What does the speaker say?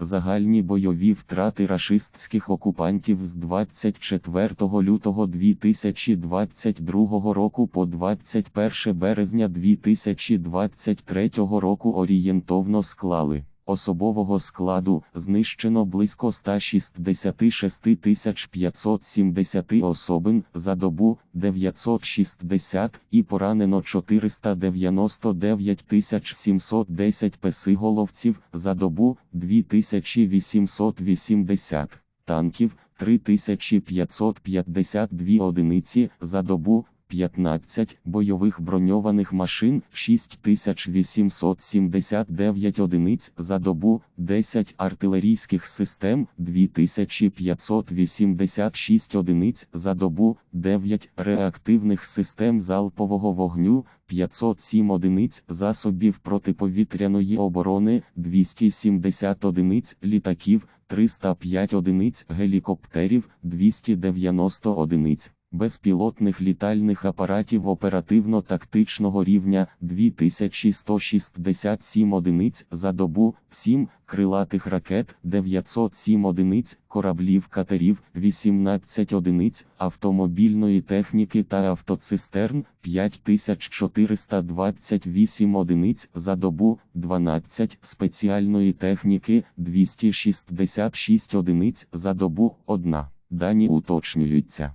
Загальні бойові втрати рашистських окупантів з 24 лютого 2022 року по 21 березня 2023 року орієнтовно склали. Особового складу знищено близько 166 570 особин за добу 960 і поранено 499 710 песиголовців за добу 2880 танків 3552 одиниці за добу 15 бойових броньованих машин 6879 одиниць за добу, 10 артилерійських систем 2586 одиниць за добу, 9 реактивних систем залпового вогню 507 одиниць засобів протиповітряної оборони 270 одиниць літаків 305 одиниць гелікоптерів 290 одиниць безпілотних літальних апаратів оперативно-тактичного рівня 2167 одиниць за добу, 7 крилатих ракет 907 одиниць, кораблів катерів 18 одиниць, автомобільної техніки та автоцистерн 5428 одиниць за добу, 12 спеціальної техніки 266 одиниць за добу, 1. Дані уточнюються.